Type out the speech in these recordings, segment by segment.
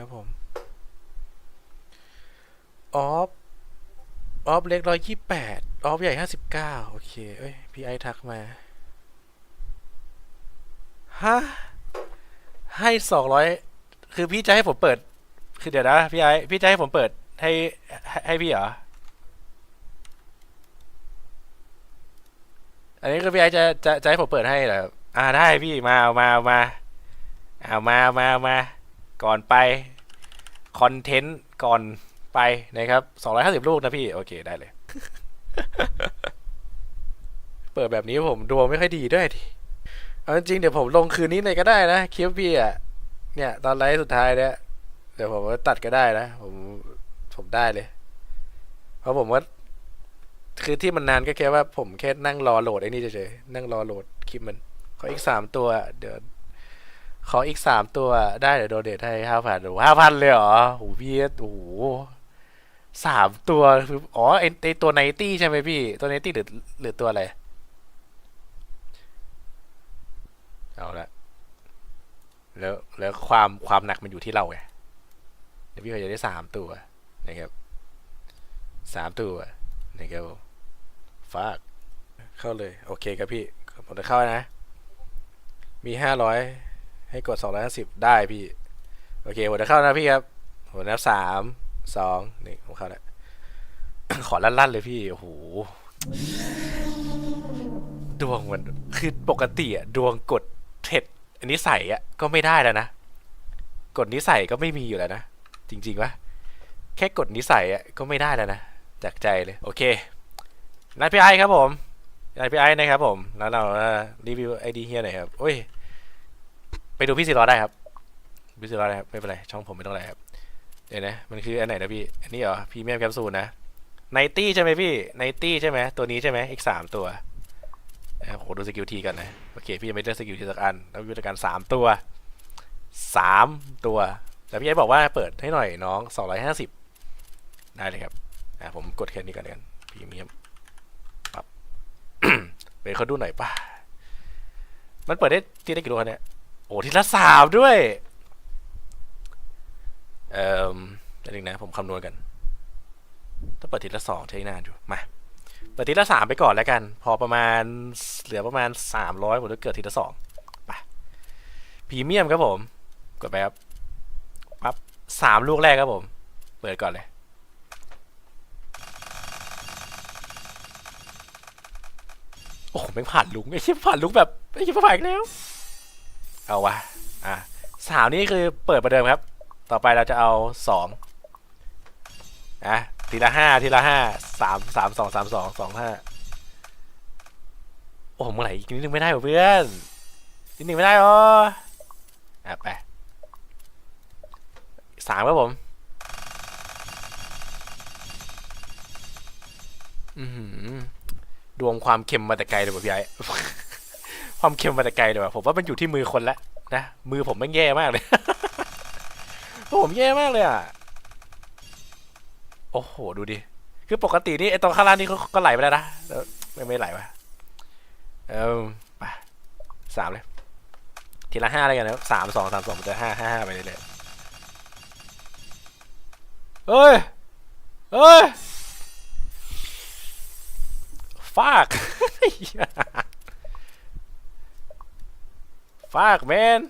ครับผมออฟออฟเล็กร้อยยี่แปดออฟใหญ่ห้าสิบเก้าโอเค เอ้ยพี่ไอทักมา ฮะ ให้สองร้อยคือพี่จะให้ผมเปิด คือเดี๋ยวนะพี่ไอพี่จะให้ผมเปิดให้ให้ให้พี่เหรอ อันนี้คือพี่ไอจะจะจะให้ผมเปิดให้เหรออ่าได้พี่มาเอามาเอามาเอามามามา ก่อนไปคอนเทนต์ก่อนไปนะครับ 250 ลูกนะพี่ โอเคได้เลย เปิดแบบนี้ผมดวงไม่ค่อยดีด้วยดิเอาจริงเดี๋ยวผมลงคืนนี้เลยก็ได้นะคลิปพี่อะ เนี่ยตอนไลฟ์สุดท้ายเนี่ยเดี๋ยวผมตัดก็ได้นะ ผมผมได้เลย เพราะผมว่าคือที่มันนานก็แค่ว่าผมแค่นั่งรอโหลดไอ้นี่เฉยๆนั่งรอโหลดคลิปมันขออีกสามตัว เดี๋ยว ขออีกสามตัวได้เดี๋ยวโดเดทให้ห้าพันโอ้ห้าพันเลยเหรอโหพี่โอ้โหสามตัวคืออ๋อไอไอตัวไนตี้ใช่ไหมพี่ ตัวไนตี้หรือหรือตัวอะไร เอาละแล้วแล้วความความหนักมันอยู่ที่เราไงเดี๋ยวพี่เขาจะได้สามตัวนะครับสามตัวนะครับฟากเข้าเลย โอเคครับพี่ผมจะเข้านะ มีห้าร้อย ให้กดสองร้อยสิบได้พี่ โอเคผมจะเข้านะพี่ครับผมนับสามสองหนึ่งผมเข้าแล้วขอลั่นๆเลยพี่ โอ้โห ดวงมันคือปกติอะดวงกดเท็ดอันนี้ใส่อะก็ไม่ได้แล้วนะ กดนิสัยก็ไม่มีอยู่แล้วนะ จริงๆวะแค่กดนิสัยอะก็ไม่ได้แล้วนะ จากใจเลย โอเคนัดพี่ไอครับผมนัดพี่ไอนะครับผม แล้วเรารีวิวไอดีเฮียหน่อยครับโอ้ย ไปดูพี่สิรอได้ครับพี่สิรอได้ครับไม่เป็นไรช่องผมไม่ต้องอะไรครับเดี๋ยวนะมันคืออันไหนนะพี่อันนี้เหรอพรีเมียมแคปซูลนะไนตี้ใช่ไหมพี่ไนตี้ใช่ไหมตัวนี้ใช่ไหมอีกสามตัวนะโหดูสกิลทีกันนะโอเคพี่ยังไม่เลือกสกิลทีสักอันแล้ววิธีการสามตัวสามตัวแล้วพี่ไอ้บอกว่าเปิดให้หน่อยน้องสองร้อยห้าสิบได้เลยครับอะผมกดแค่นี้ก่อนกันพรีเมียมปั๊บไปเขาดูหน่อยป่ะมันเปิดได้ทีได้กี่ตัวเนี่ย โอ้ทีละสามด้วย เอ่อเดี๋ยวนึงนะ ผมคำนวณกัน ถ้าเปิดทีละสองใช้นานอยู่ มา เปิดทีละสามไปก่อนแล้วกัน พอประมาณเหลือประมาณสามร้อยผมจะเกิดทีละสองไปพรีเมียมครับผม กดไปครับปั๊บสามลูกแรกครับผม เปิดก่อนเลยโอ้โหไม่ผ่านลุงไอ้ชิบผ่านลุงแบบไอ้ชิบผ่านอีกแล้ว เอาวะอะสามนี่คือเปิดประเดิมครับ ต่อไปเราจะเอาสองอะทีละห้าทีละห้าสามสามสองสามสองสองห้าโอ้โหเมื่อไหร่อีกนิดนึงไม่ได้เหรอเพื่อนนิดนึงไม่ได้หรออะไปสามครับผมอือหือดวงความเค็มมาแต่ไกลเลยพี่ไอ้ ความเค็มมาแต่ไกลเลยว่ะผมว่ามันอยู่ที่มือคนละนะมือผมม่งแย่มากเลยผมแย่มากเลยอะโอ้โหดูดิคือปกตินี่ไอตรงข้างล่างนี่ก็ไหลไปแล้วนะแล้วไม่ไม่ไหลวะเออไปสามเลยทีละห้าอะไรกันนะสามสองสามสองจะห้าห้าห้าไปเรื่อยๆเฮ้ยเฮ้ยฟาก ฟากแมน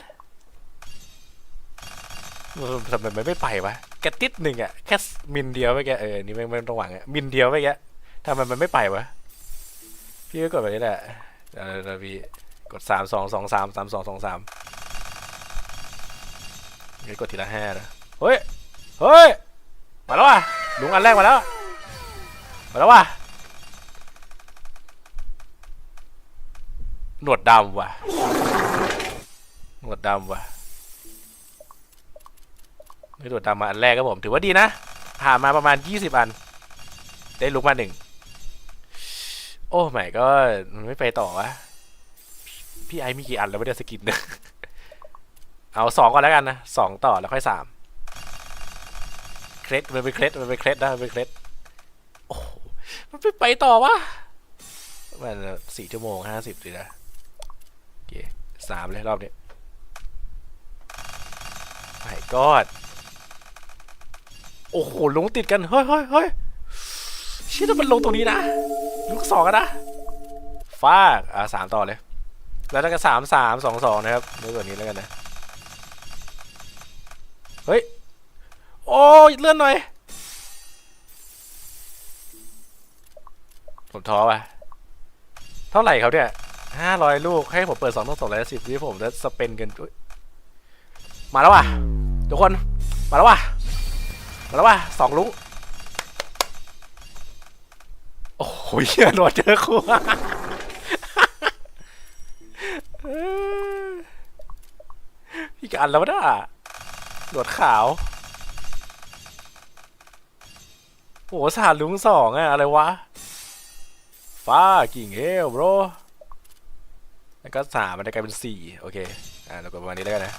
ทำไมมันไม่ไปวะแกติดหนึ่งอะแค่มินเดียวไปแกเออนี่ไม่ไม่ต้องหวังอะมินเดียวไปแกทำไมมันไม่ไปวะพี่ก็กดแบบนี้แหละเดี๋ยวเดี๋ยวพี่กดสามสองสองสามสามสองสองสามนี่กดทีละห้านะเฮ้ยเฮ้ยมาแล้วว่ะลุงอันแรกมาแล้วมาแล้วว่ะหนวดดำว่ะ หนวดดำว่ะนี่หนวดดำมาอันแรกครับผม ถือว่าดีนะ ผ่านมาประมาณยี่สิบอัน ได้ลุกมาหนึ่ง โอ้ไม่ก็มันไม่ไปต่อวะ พี่ไอมีกี่อันแล้วไม่ได้สกินเนี่ยเอาสองก่อนแล้วกันนะสองต่อแล้วค่อยสามเคล็ดมันเป็นเคล็ดมันเป็นเคล็ดนะมันเป็นเคล็ดโอ้มันไม่ไปต่อวะมันสี่ชั่วโมงห้าสิบเลยนะโอเคสามเลยรอบนี้ ไม่กอดโอ้โห ลงติดกัน เฮ้ยเฮ้ยเฮ้ยเชี่ยถ้ามันลงตรงนี้นะ ลูกสองกันนะ ฟาก อะสามต่อเลย แล้วถ้าก็สามสามสองสองนะครับเรื่องแบบนี้แล้วกันนะ เฮ้ย โอ้ยเลื่อนหน่อย ผมท้อว่ะ เท่าไหร่ครับเนี่ยห้าร้อยลูก ให้ผมเปิดสองต้องสองร้อยสิบที่ผมจะสเปนเงินอุ๊ย มาแล้วว่ะทุกคนมาแล้วว่ะมาแล้วว่ะสองลุงโอ้โหเหี้ยโดนเจอคู่พี่กันแล้วนะหนวดขาวโหสาดลุงสองอะอะไรวะฟ้ากิ่งเฮลโบรแล้วก็สามมันจะกลายเป็นสี่โอเค อ่าเราก็ประมาณนี้แล้วกันนะ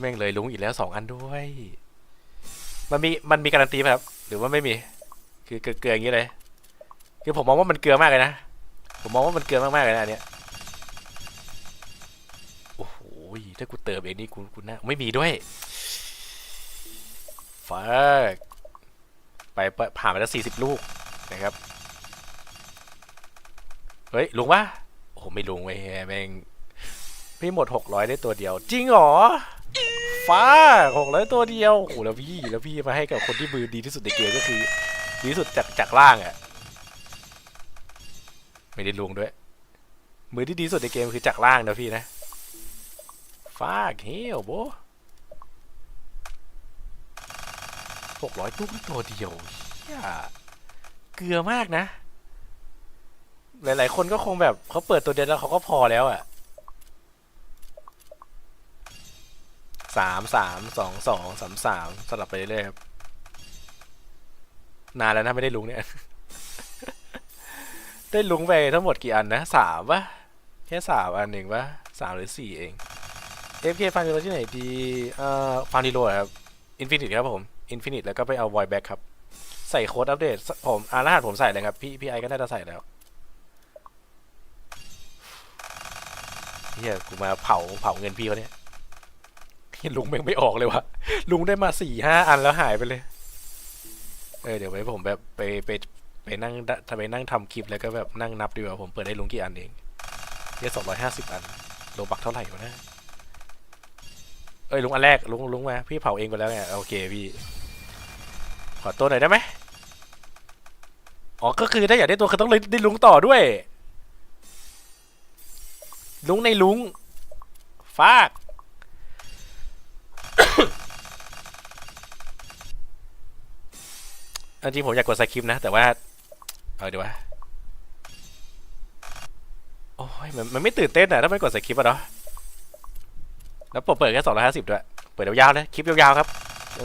แม่งเลยลุงอีกแล้วสองอันด้วย มันมีมันมีการันตีไหมครับ หรือว่าไม่มีคือเกลือเกลืออย่างนี้เลย คือผมมองว่ามันเกลือมากเลยนะ ผมมองว่ามันเกลือมากๆเลยนะอันเนี้ย โอ้โห ถ้ากูเติมเองนี่กูกูน่าไม่มีด้วยฟักไปผ่านไปแล้วสี่สิบลูกนะครับ เฮ้ยลุงวะโอ้ไม่ลุงเว้ยแม่งพี่หมดหกร้อยได้ตัวเดียว จริงหรอ ฟ้าหกร้อยตัวเดียวโอ้โหแล้วพี่แล้วพี่มาให้กับคนที่มือดีที่สุดในเกมก็คือ ดีที่สุดจากจากล่างอะ่ะไม่ได้ลุงด้วย มือที่ดีสุดในเกมคือจากล่างนะพี่นะฟ้าเฮลโบหกร้อยลูกนี่ตัวเดียวเหี้ยเกลือมากนะ หลายๆ คนก็คงแบบเขาเปิดตัวเดียวแล้วเขาก็พอแล้วอะ สามสามสองสองสามสามสลับไปเรื่อยๆครับนานแล้วนะไม่ได้ลุงเนี่ย ได้ลุงไปทั้งหมดกี่อันนะสามปะแค่สามอันหนึ่งปะสามหรือสี่เอง FK ฟังดีโรที่ไหนดีเอ่อฟังดีโรครับอินฟินิตครับผมอินฟินิตแล้วก็ไปเอาไวแบ็กครับ ใส่โค้ดอัปเดต ผมอารหัสผมใส่เลยครับ พี่พี่ไอก็น่าจะใส่แล้วเฮียกูมาเผาเผาเงินพี่เขาเนี่ยเหี้ย ลุงแม่งไม่ออกเลยวะลุงได้มาสี่ห้าอันแล้วหายไปเลย เออเดี๋ยวไว้ผมแบบไปไปไปนั่งทำไปนั่งทำคลิปแล้วก็แบบนั่งนับดีกว่าผมเปิดได้ลุงกี่อันเองเนี่ยสองร้อยห้าสิบอันโลบักเท่าไหร่วะนะเอ้ยลุงอันแรกลุงลุงมาพี่เผาเองไปแล้วไงโอเคพี่ขอตัวหน่อยได้ไหมอ๋อก็คือถ้าอยากได้ตัวคือต้องเลยได้ลุงต่อด้วย ลุงในลุงฟาก เอา จริงผมอยากกดสคริปต์นะ แต่ว่า เอาดีว่าโอ้ยมันมันไม่ตื่นเต้นอะถ้าไม่กดสคริปต์อะเนาะแล้วผมเปิดแค่สองร้อยห้าสิบด้วย เปิดยาวๆเลยคลิปยาวๆครับ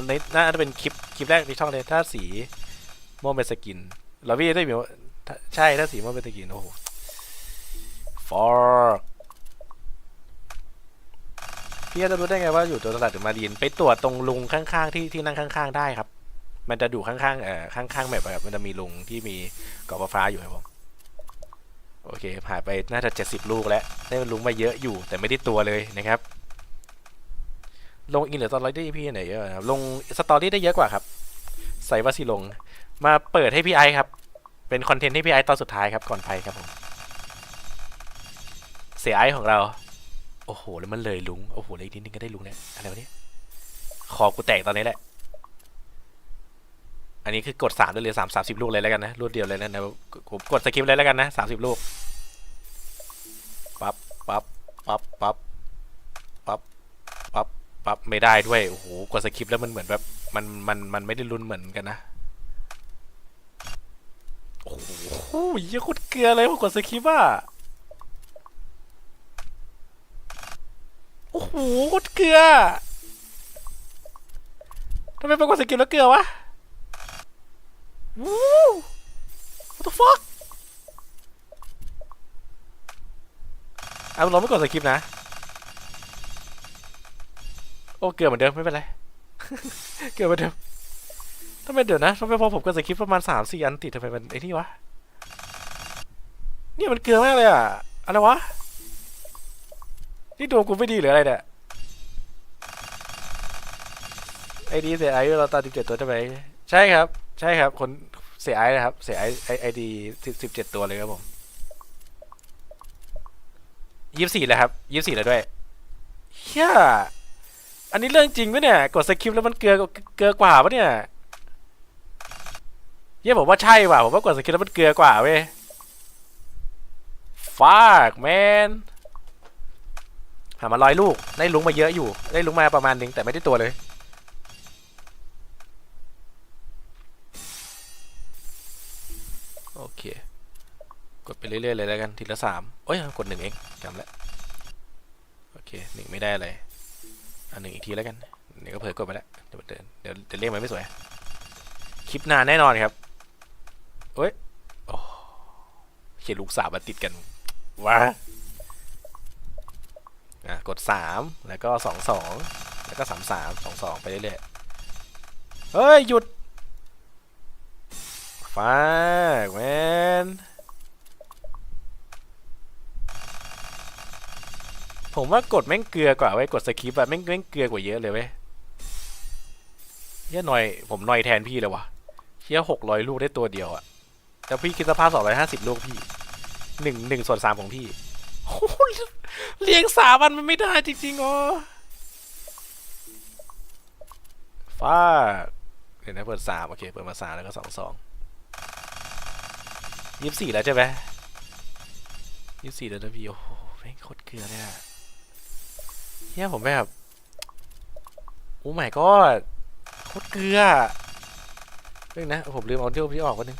ในน่าจะเป็นคลิปคลิปแรกในช่องเลยถ้าสีม่วงเป็นสกินเราพี่ได้มีว่าใช่ถ้าสีม่วงเป็นสกินโอ้โหฟอร์พี่จะรู้ได้ไงว่าอยู่ตัวตลาดหรือมาดีนไปตรวจตรงลุงข้างๆที่ที่นั่งข้าง ๆ ได้ครับ มันจะดูข้างๆเอ่อข้างๆแบบแบบมันจะมีลุงที่มีกรอบฟ้าอยู่ครับผมโอเค ผ่านไปน่าจะเจ็ดสิบลูกแล้ว ได้ลุงมาเยอะอยู่ แต่ไม่ได้ตัวเลยนะครับ ลงอินหรือตอนไลฟ์ได้พี่ไหนเยอะครับลงสตอรี่ได้เยอะกว่าครับ ใส่ว่าสิลง มาเปิดให้พี่ไอครับ เป็นคอนเทนต์ให้พี่ไอตอนสุดท้ายครับ ก่อนไปครับผม เสียไอของเรา โอ้โห แล้วมันเลยลุง โอ้โหเลยอีกนิดนึงก็ได้ลุงเนี่ยอะไรวะเนี่ยคอกูแตกตอนนี้แหละ อันนี้คือกดสามได้เลยสามสามสิบลูกเลยแล้วกันนะรวดเดียวเลยนะนะผมกดสกิปเลยแล้วกันนะสามสิบลูกปั๊บปั๊บปั๊บปั๊บปั๊บปั๊บปั๊บไม่ได้ด้วยโอ้โหกดสคริปแล้วมันเหมือนแบบมันมันมันไม่ได้รุนเหมือนกันนะโอ้โหยอะโคตรเกลือเลยพอกดสคริปอะโอ้โหโคตรเกลือทำไมเป็นกดสคริปแล้วเกลือวะ วู้ what the fuck เอาเราไม่กดสคริปนะ โอ้เกือบเหมือนเดิมไม่เป็นไร เกือบเหมือนเดิมทำไมเดี๋ยวนะทำไมพอผมกดสคริปประมาณสามสี่อันติดทำไมมันไอ้นี่วะ เนี่ยมันเกลือมากเลยอะ อะไรวะ นี่ดวงกูไม่ดีหรืออะไรเนี่ยไอ้ดีเสียไอเราตอนสิบเจ็ดตัวใช่ไหมใช่ครับ ใช่ครับ คน เสียไอนะครับ เสียไอไอไอดีสิบสิบเจ็ดตัวเลยครับผมยี่สิบสี่เลยครับยี่สิบสี่เลยด้วยเฮียอันนี้เรื่องจริงปะเนี่ย กดสคริปแล้วมันเกลือเกลือกว่าปะเนี่ยเฮียผมว่าใช่ว่ะผมว่ากดสคริปแล้วมันเกลือกว่าเว้ยฟากแมนหามาร้อยลูก ได้ลุงมาเยอะอยู่ ได้ลุงมาประมาณนึงแต่ไม่ได้ตัวเลย กดไปเรื่อยๆเลยแล้วกันทีละสามโอ้ยกดหนึ่งเองจำแล้วโอเคหนึ่งไม่ได้อะไรอันหนึ่งอีกทีแล้วกันเดี๋ยวก็เผลอกดไปแล้วเดี๋ยวเดินเดี๋ยวเดี๋ยวเลขมันไม่สวย คลิปนานแน่นอนครับเอ้ยโอ้เขียนลูกสาวมาติดกันว้าอะกดสามแล้วก็สองสองแล้วก็สามสามสองสองไปเรื่อยๆเฮ้ยหยุดฟาแมน ผมว่ากดแม่งเกลือกว่าเว้กดสคริปต์อะแม่งแม่งเกลือกว่าเยอะเลยเว้ยเฮียหน่อยผมหน่อยแทนพี่เลยวะเฮียหกร้อยลูกได้ตัวเดียวอะแต่พี่คิดสภาพสองร้อยห้าสิบลูกพี่หนึ่งหนึ่งส่วนสามของพี่โหเลี้ยงสามวันมันไม่ได้จริงๆอ๋อฟาเดี๋ยวนะเปิดสามโอเคเปิดมาสามแล้วก็สองสองยี่สิบสี่แล้วใช่ไหมยี่สิบสี่แล้วนะพี่โอ้โหแม่งโคตรเกลือเลยอะ เฮียผมแบบโอ้ไม่ก็โคตรเกลือเรื่องนะผมลืมเอาเที่ยวพี่ออกวันนึง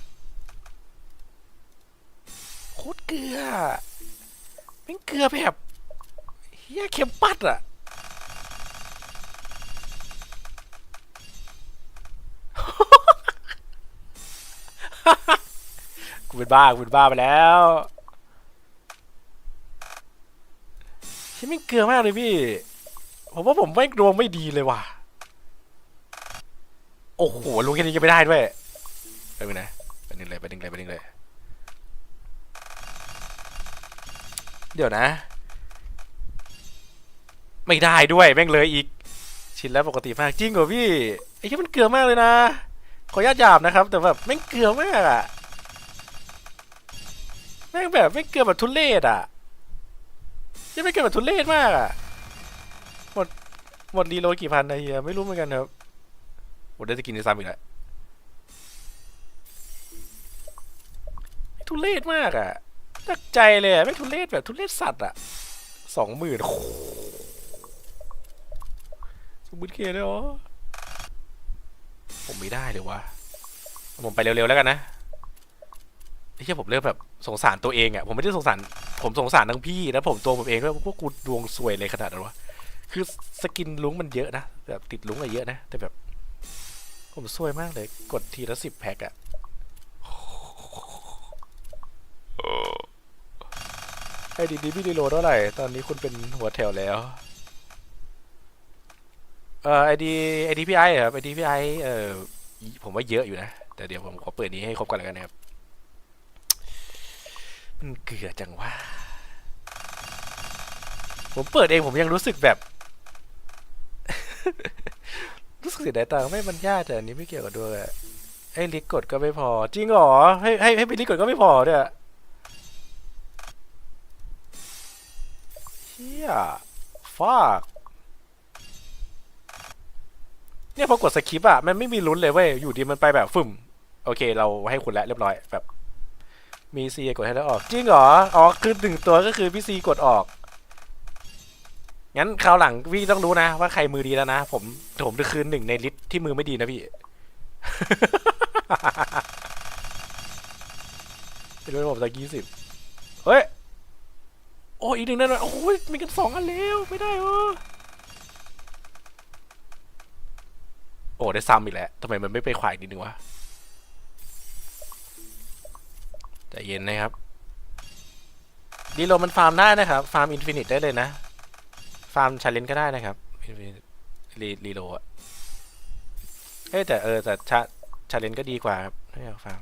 โคตรเกลือแม่งเกลือแบบเฮียเค็มปัดอะกูเป็นบ้ากูเป็นบ้าไปแล้ว ไม่งเกลือมากเลยพี่ ผมว่าผมไม่ดวงไม่ดีเลยว่ะ โอ้โหลุงแค่นี้ยังไม่ได้ด้วยไปไหนไปดึงเลยไปดึงเลยไปดึงเลย เดี๋ยวนะ ไม่ได้ด้วยแม่งเลยอีก ชินแล้วปกติมากจริงเหรอพี่ไอ้ที่มันเกลือมากเลยนะ ขออนุญาตหยาบนะครับ แต่แบบแม่งเกลือมากอะแม่งแบบไม่งเกินแบบทุเรศอะ ยังไม่เกินแบบทุเรศมากอะ หมด หมดรีโหลดกี่พันนะเฮียไม่รู้เหมือนกันครับหมดได้จะกินในซ้ำอีกแล้วทุเรศมากอะตักใจเลยอะไม่งทุเรศแบบทุเรศสัตว์อะสองหมื่นสมบูรณ์เคเลยเหรอผมไม่ได้เลยวะผมไปเร็วๆแล้วกันนะไอ้ เหี้ยผมเริ่มแบบสงสารตัวเองอะผมไม่ได้สงสาร ผมสงสารทั้งพี่แล้วผมตัวผมเองด้วยพวกกูดวงซวยเลยขนาดนั้นวะคือสกินลุงมันเยอะนะแบบติดลุงอะเยอะนะแต่แบบ ผมซวยมากเลย กดทีละสิบแพ็กอะไอ้ดีดีพี่ดีโลเท่าไหร่ ตอนนี้คุณเป็นหัวแถวแล้ว เอ่อไอดีไอดีพี่ไอครับไอดีพี่ไอเอ่อผมว่าเยอะอยู่นะ แต่เดี๋ยวผมขอเปิดนี้ให้ครบก่อนแล้วกันนะครับ มันเกลือจังวะผมเปิดเองผมยังรู้สึกแบบ รู้สึกเสียดายตังค์ไม่มันยากแต่อันนี้ไม่เกี่ยวกับดวยอะไอ้ลิกกดก็ไม่พอ จริงเหรอ ให้ให้ให้ไปลิกกดก็ไม่พอด้วยเฮียฟากเนี่ยพอกดสคริปต์อะมันไม่มีลุ้นเลยเว้ย อยู่ดีมันไปแบบฟึ่ม โอเค เราให้คุณแล้วเรียบร้อยแบบ มีซีกดให้แล้วออก จริงเหรอ อ๋อ คือหนึ่งตัวก็คือพี่ซีกดออก งั้นคราวหลังพี่ต้องรู้นะ ว่าใครมือดีแล้วนะ ผมผมจะคืนหนึ่งในลิสต์ที่มือไม่ดีนะพี่เป็นด้วยผมสักยี่สิบเฮ้ย โอ้อีกหนึ่งนั่นโอ้ยมีกันสองอันแล้ว ไม่ได้เออโอ้ ได้ซ้ำอีกแล้วทำไมมันไม่ไปขวายนิดนึงวะ ใจเย็นนะครับดีโลมันฟาร์มได้นะครับ ฟาร์มอินฟินิตได้เลยนะ ฟาร์มชาเลนก็ได้นะครับรีรีโลอะเอ้แต่เออแต่ชาชาเลนก็ดีกว่าครับไม่เอาฟาร์ม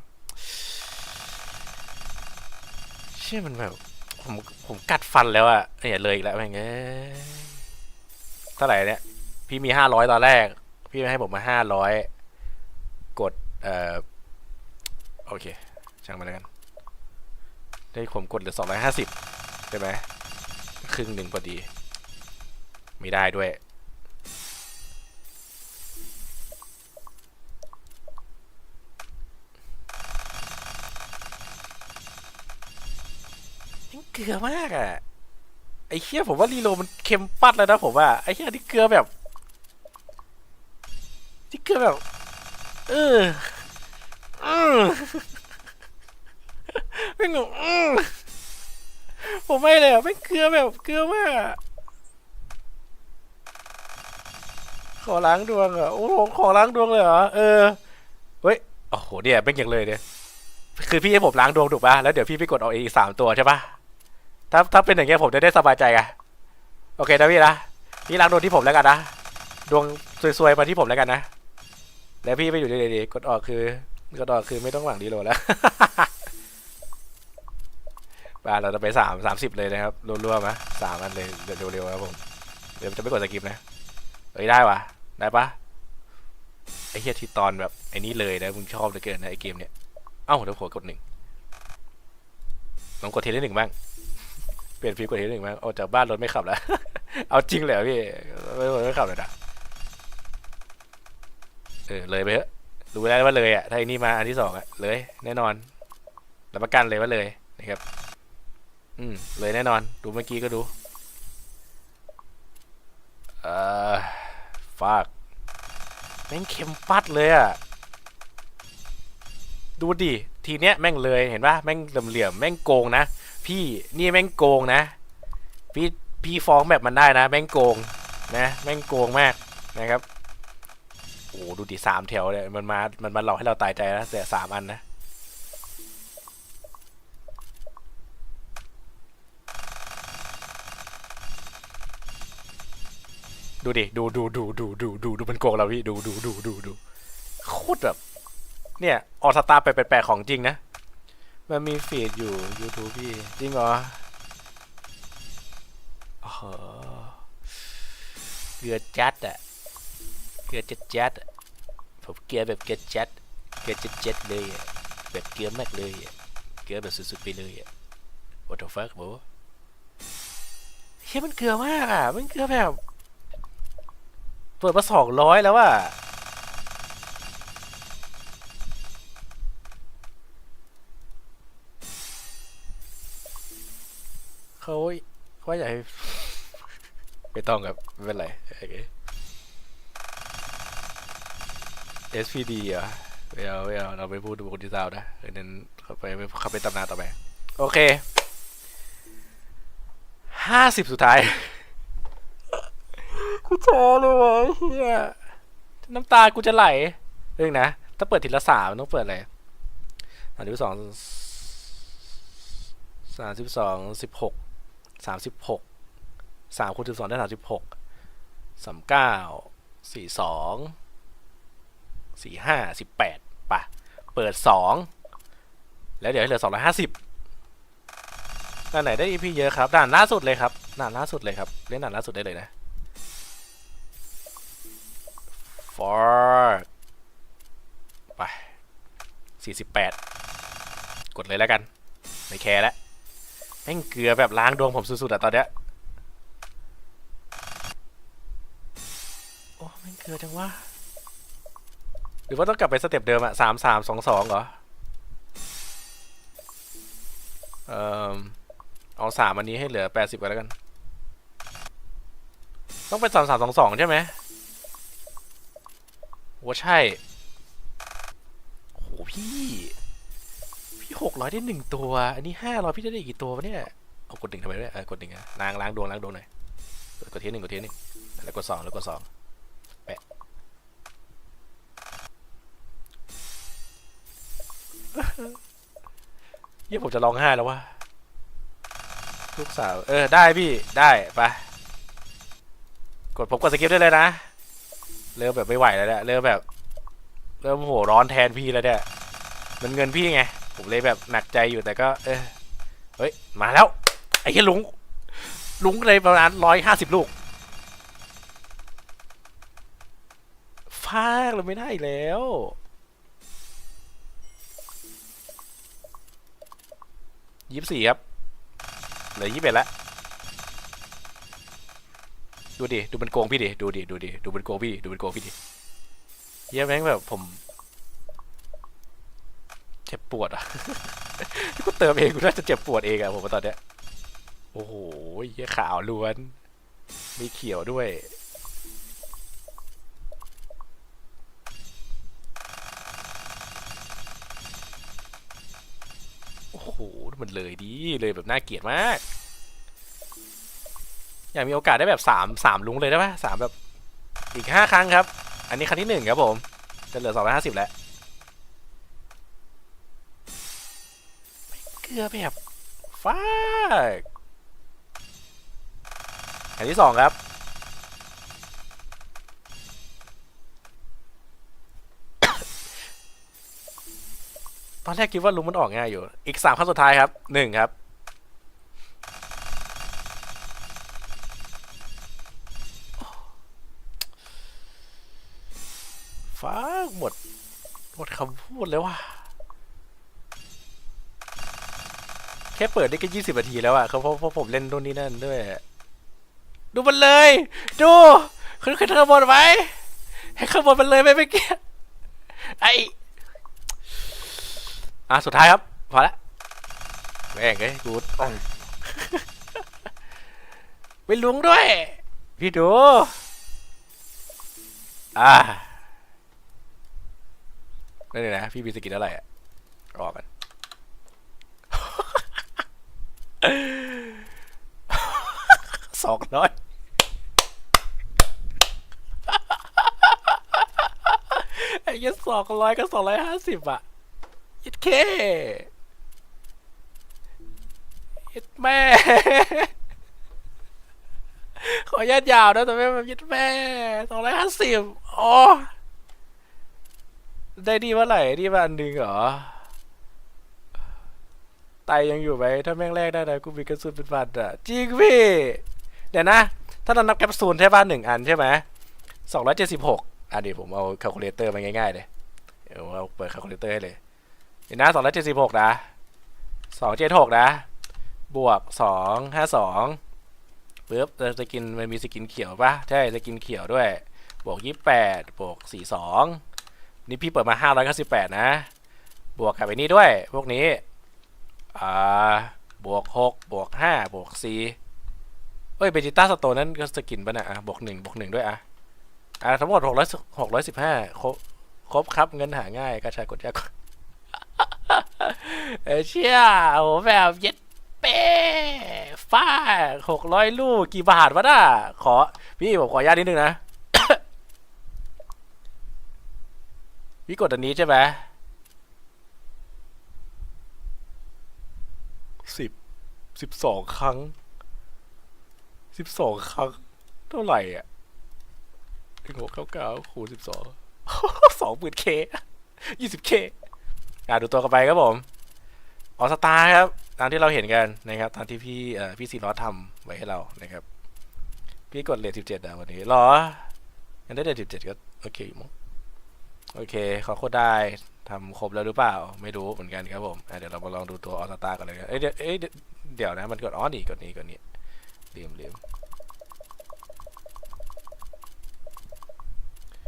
เชื่อมันแบบผมผมกัดฟันแล้วอะเนี่ยเลยอีกแล้วแม่งเอ้ยเท่าไหร่เนี่ย พี่มีห้าร้อยตอนแรก พี่ให้ผมมาห้าร้อยกดเอ่อโอเคช่างมันแล้วกัน ได้ผมกดเหลือสองร้อยห้าสิบใช่ไหมครึ่งหนึ่งพอดี ไม่ได้ด้วย เกลือมากอะไอ้เคี้ยผมว่ารีโลมันเค็มปัดแล้วนะผมว่า ไอ้เคี้ยนี่เกลือแบบ ที่เกลือแบบ เออ อืม ไม่งงอืมผมไม่เลยอะไม่เกลือแบบเกลือมากอะขอล้างดวงเหรอะโอ้โหขอล้างดวงเลยเหรอเออเฮ้ยโอ้โหเนี่ยเป็นอย่างเลยเนี่ยคือพี่ให้ผมล้างดวงถูกป่ะแล้วเดี๋ยวพี่ไปกดเอาเองอีกสามตัวใช่ป่ะถ้าถ้าเป็นอย่างเงี้ยผมจะได้สบายใจไงโอเคนะพี่นะพี่ล้างดวงที่ผมแล้วกันนะดวงซวยๆมาที่ผมแล้วกันนะแล้วพี่ไปอยู่ดีๆกดออกคือกดออกคือไม่ต้องหวังดีโลแล้ว มาเราจะไปสามสามสิบเลยนะครับรัวๆมาสามอันเลยเร็วๆครับผมเดี๋ยวจะไม่กดสกิปนะเอ้ยได้วะได้ปะไอ้เฮียที่ตอนแบบไอ้นี่เลยนะมึงชอบเหลือเกินนะไอ้เกมเนี้ยเอ้าเดี๋ยวผมกดหนึ่งลองกดทีละหนึ่งบ้างเปลี่ยนฟีกว่าทีหนึ่งมั้งออกจากบ้านรถไม่ขับแล้ว เอาจริงเลยเหรอพี่ไม่ไม่ขับเลยนะเออเลยไปเถอะรู้แล้วว่าเลยอะถ้าไอ้นี่มาอันที่สองอะเลย แน่นอนรับประกันเลยว่าเลยนะครับ อืม เลยแน่นอน ดูเมื่อกี้ก็ดู เออฟากแม่งเค็มปัดเลยอะดูดิ ทีเนี้ยแม่งเลยเห็นปะแม่งเหลี่ยมๆแม่งโกงนะ พี่นี่แม่งโกงนะ พี่พี่ฟ้องแบบมันได้นะ แม่งโกงนะ แม่งโกงมากนะครับ โอ้ดูดิสามแถวเลยมันมา มันมาหลอกให้เราตายใจแล้วแต่สามอันนะ ดูดิ ดูดูดูดูดูดูดูมันโกงเราพี่ ดูดูดูดูดูโคตรแบบ เนี่ย ออสตาไปแปลกๆของจริงนะ มันมีฟีดอยู่ YouTube พี่ จริงเหรอเกลือจัดอะเกลือจัดจัดผมเกลือแบบเกลือจัด เกลือจัดจัดเลยอะแบบเกลือมากเลยอะเกลือแบบสุดๆไปเลยอะ What the fuck โบเฮ้ยมันเกลือมากอะมันเกลือแบบ เปิดมาสองร้อยแล้วอะเขาเขาอยากให้ไม่ต้องครับ ไม่เป็นไรโอเค SPD เหรอไม่เอาไม่เอาเราไปพูดดูคนที่สาวนะเน้นเขาไปเขาไปตำนานต่อไป โอเคห้าสิบสุดท้าย กูเจอเลยวะเฮียน้ำตากูจะไหลเรื่องนะ ถ้าเปิดทีละสามต้องเปิดอะไรสามสิบสองสามสิบสองสิบหกสามสิบหกสามคูณสิบสองได้สามสิบหกสามเก้าสี่สองสี่ห้าสิบแปดปะเปิดสองแล้วเดี๋ยวเหลือสองร้อยห้าสิบด่านไหนได้ EP เยอะครับด่านล่าสุดเลยครับด่านล่าสุดเลยครับเล่นด่านล่าสุดได้เลยนะ ฟอร์ไปสี่สิบแปดกดเลยแล้วกัน ไม่แคร์แล้วแม่งเกลือแบบล้างดวงผมสุดๆอะตอนเนี้ยโอ้แม่งเกลือจังวะหรือว่าต้องกลับไปสเต็ปเดิมอะสามสามสองสองเหรอ เอ่อเอาสามอันนี้ให้เหลือแปดสิบกันแล้วกัน ต้องเป็นสามสามสองสองใช่ไหม ว่าใช่โหพี่ พี่หกร้อยได้หนึ่งตัว อันนี้ห้าร้อยพี่จะได้กี่ตัววะเนี่ย เอากดหนึ่งทำไมด้วยเออกดหนึ่งอะล้างล้างดวงล้างดวงหน่อย กดเทียหนึ่งกดเทียหนึ่งแล้วกดสองแล้วกดสองแปะเยี่ยผมจะร้องไห้แล้ววะลูกสาว เออ ได้พี่ ได้ ไป กดผมกดสกิปได้เลยนะ เริ่มแบบไม่ไหวแล้วเนี่ยเริ่มแบบ เริ่มโหร้อนแทนพี่แล้วเนี่ยมันเงินพี่ไง ผมเลยแบบหนักใจอยู่แต่ก็ เออเฮ้ย มาแล้ว ไอ้แค่ลุง ลุงเลยประมาณร้อยห้าสิบลูกฟากเราไม่ได้แล้วยี่สิบสี่ครับเหลือยี่สิบเอ็ดแล้ว ดูดิ ดูมันโกงพี่ดิ ดูดิ ดูดิ ดูมันโกงพี่ ดูมันโกงพี่ดิเยี่ยแม่งแบบผมเจ็บปวดอะนี่กูเติมเองกูน่าจะเจ็บปวดเองอะผมตอนเนี้ย โอ้โหเหี้ยขาวล้วน มีเขียวด้วย โอ้โห มันเลยดี เลยแบบน่าเกลียดมาก อยากมีโอกาสได้แบบสามสามลุงเลยได้ไหมสามแบบอีกห้าครั้งครับ อันนี้ครั้งที่หนึ่งครับผม จะเหลือสองร้อยห้าสิบแล้วเกลือแบบฟากอันที่สองครับตอนแรกคิดว่าลุงมันออกง่ายอยู่ อีกสามครั้งสุดท้ายครับหนึ่งครับ ดคำพูดเลยว่ะ แค่เปิดได้แค่ยี่สิบนาทีแล้วอะเขาเพราะเพราะผมเล่นนู่นนี่นั่นด้วย ดูมันเลย ดูขึ้นขึ้นข้างบนไหมให้ข้างบนมันเลยไหมเมื่อกี้ไออะสุดท้ายครับ พอละแม่งเอ้ยกูต้องไปลุงด้วย พี่ดู อ่า นั่นเลยนะ พี่มีสกินอะไรอะรอกัน สองร้อยไอ้ยี่สองร้อยก็สองร้อยห้าสิบอะยิดเคยิดแม่ ขอญาตยาวนะแต่ไม่แบบยิดแม่สองร้อยห้าสิบอ๋อ ได้ดีเมื่อไหร่ดีมาอันหนึ่งเหรอไตยังอยู่ไหมถ้าแม่งแรกได้นะกูมีกระสุนเป็นพันอะจริงพี่เดี๋ยวนะ ถ้าเรานับแคปซูลใช่ป่ะหนึ่งอันใช่ไหมสองร้อยเจ็ดสิบหกอะเดี๋ยวผมเอาคาลคูลเลเตอร์มาง่ายๆเลยเดี๋ยวเราเปิดคาลคูลเลเตอร์ให้เลยเดี๋ยวนะสองร้อยเจ็ดสิบหกนะสองเจ็ดหกนะ บวกสองห้าสองปึ๊บเราจะกินมันมีสกินเขียวป่ะ ใช่สกินเขียวด้วย บวกยี่แปดบวกสี่สอง นี่พี่เปิดมาห้าร้อยเก้าสิบแปดนะ บวกกับไอ้นี้ด้วย พวกนี้ อ่า บวกหกบวกห้าบวกสี่เอ้ยเบจิต้าสโตนนั้นก็สกินป่ะนะอะบวกหนึ่งบวกหนึ่งด้วยอะ อ่าทั้งหมดหกร้อยหกร้อยสิบห้าครบครบครับเงินหาง่ายกระชากดยากเออเชี่ยโอ้โหแบบเย็ดเป้ฟ้าหกร้อยลูกกี่บาทวะน่ะขอ พี่ผมขออนุญาตนิดนึงนะ พี่กดอันนี้ใช่ไหมสิบสิบสองครั้งสิบสองครั้ง เท่าไหร่อะหนึ่งหกเก้าเก้าคูณสิบสองสองหมื่นเคยี่สิบเคอะดูตัวกันไปครับผมออสตาร์ครับ ตามที่เราเห็นกันนะครับ ตามที่พี่เอ่อพี่ซีนอสทำไว้ให้เรานะครับ พี่กดเลทสิบเจ็ดอะวันนี้หรอยังได้เลทสิบเจ็ดก็โอเคอยู่มั้ง โอเคขอโคตรได้ทำครบแล้วหรือเปล่า ไม่รู้เหมือนกันครับผมเดี๋ยวเรามาลองดูตัวออสตาร์กันเลยเอ้ยเดี๋ยวเอ้ยเดี๋ยวนะมันกดอ๋อนี่กดนี้กดนี้ลืมลืม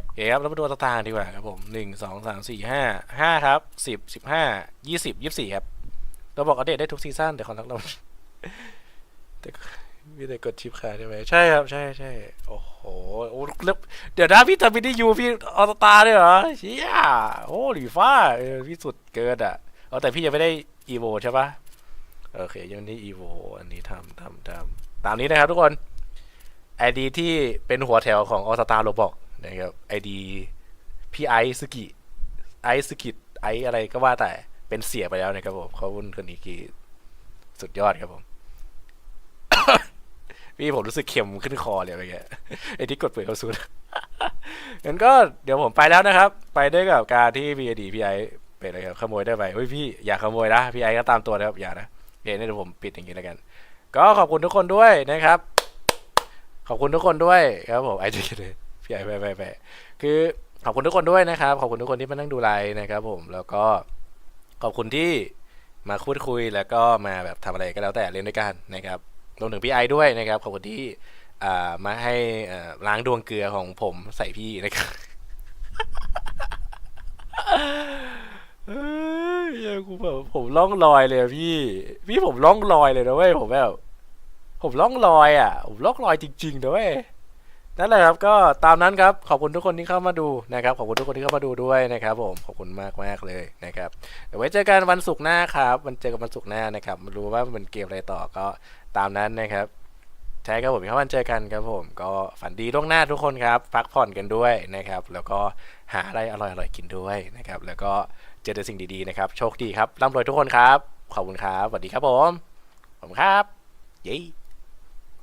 โอเคครับเรามาดูออสตาร์ดีกว่าครับผมหนึ่งสองสามสี่ห้าห้าครับสิบสิบห้ายี่สิบยี่สิบสี่ครับเราบอกอัปเดตได้ทุกซีซั่นแต่คอนทักเรา มีแต่กดชิปขาใช่ไหมใช่ครับ ใช่ใช่โอ้โหโอ้แล้วเดี๋ยวนะพี่ทำวิดียูพี่ออสตาด้วยเหรอเชี่ยโอ้หลีฟ้าพี่สุดเกินอะเอาแต่พี่ยังไม่ได้อีโวใช่ปะโอเคยังไม่ได้อีโวอันนี้ทำทำทำตามนี้นะครับทุกคนไอดีที่เป็นหัวแถวของออสตาโรบอกนะครับไอดีพี่ไอซ์สกิไอซ์สกิไออะไรก็ว่าแต่เป็นเสียไปแล้วนะครับผมเขาวุนคนนี้คือสุดยอดครับผม พี่ผมรู้สึกเค็มขึ้นคอเลยเมื่อกี้ไอ้ที่กดเปิดเขาสุดงั้นก็เดี๋ยวผมไปแล้วนะครับ ไปด้วยกับการที่พีอดีพี่ไอเป็นอะไรครับขโมยได้ไปเฮ้ยพี่อย่าขโมยนะพี่ไอก็ตามตัวนะครับอย่านะเดี๋ยวนี้เดี๋ยวผมปิดอย่างนี้แล้วกัน ก็ขอบคุณทุกคนด้วยนะครับ ขอบคุณทุกคนด้วยครับผมไอจะเลยพี่ไอไปไปไปคือขอบคุณทุกคนด้วยนะครับ ขอบคุณทุกคนที่มานั่งดูไลฟ์นะครับผมแล้วก็ขอบคุณที่มาพูดคุยแล้วก็มาแบบทำอะไรก็แล้วแต่เล่นด้วยกันนะครับ รวมถึงพี่ไอด้วยนะครับขอบคุณที่มาให้ล้างดวงเกลือของผมใส่พี่นะครับเอ้ยเหี้ยกูแบบผมล่องลอยเลยพี่ พี่ผมล่องลอยเลยนะเว้ยผมแบบผมล่องลอยอะ ผมล่องลอยจริงๆนะเว้ยนั่นแหละครับก็ตามนั้นครับขอบคุณทุกคนที่เข้ามาดูนะครับขอบคุณทุกคนที่เข้ามาดูด้วยนะครับ ผมขอบคุณมากมากเลยนะครับเดี๋ยวไว้เจอกันวันศุกร์หน้าครับวันเจอกันวันศุกร์หน้านะครับม่รู้ว่ามันเกมอะไรต่อก็ ตามนั้นนะครับใช่ครับผมครับวันเจอกันครับผม ก็ฝันดีล่วงหน้าทุกคนครับ พักผ่อนกันด้วยนะครับ แล้วก็หาอะไรอร่อยๆกินด้วยนะครับ แล้วก็เจอแต่สิ่งดีๆนะครับ โชคดีครับร่ำรวยทุกคนครับ ขอบคุณครับสวัสดีครับผมขอบคุณครับ เย้